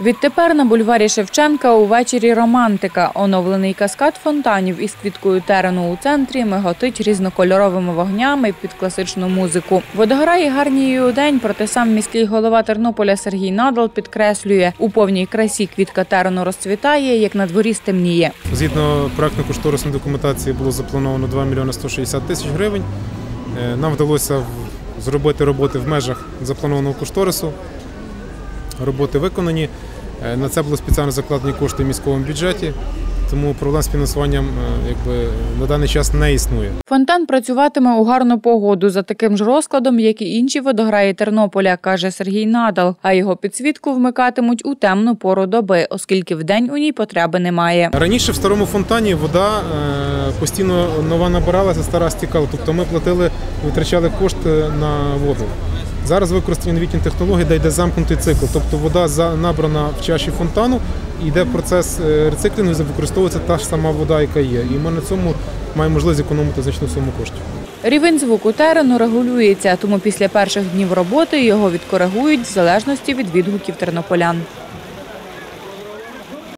Відтепер на бульварі Шевченка увечері романтика. Оновлений каскад фонтанів із квіткою терену у центрі миготить різнокольоровими вогнями під класичну музику. Водограє гарні у день, проте сам міський голова Тернополя Сергій Надал підкреслює, у повній красі квітка терену розцвітає, як на дворі стемніє. Згідно проектно-кошторисної документації було заплановано 2 мільйони 160 тисяч гривень. Е, Нам вдалося зробити роботи в межах запланованого кошторису. Роботи виконані. Е, На це були спеціально закладені кошти в міському бюджеті, тому проблем з фінансуванням е, якби, на даний час не існує. Фонтан працюватиме у гарну погоду за таким ж розкладом, як і інші водограї Тернополя, каже Сергій Надал. А його підсвітку вмикатимуть у темну пору доби, оскільки вдень у ній потреби немає. Раніше в старому фонтані вода е, постійно нова набиралася, стара стікала. Тобто ми платили, витрачали кошти на воду. Зараз використані новітні технології, де йде замкнутий цикл. Тобто вода набрана в чаші фонтану, і йде процес е, рециклінгу, і використовується та ж сама вода, яка є. І ми на цьому маємо можливість економити значну суму коштів. Рівень звуку терену регулюється, тому після перших днів роботи його відкоригують в залежності від відгуків тернополян.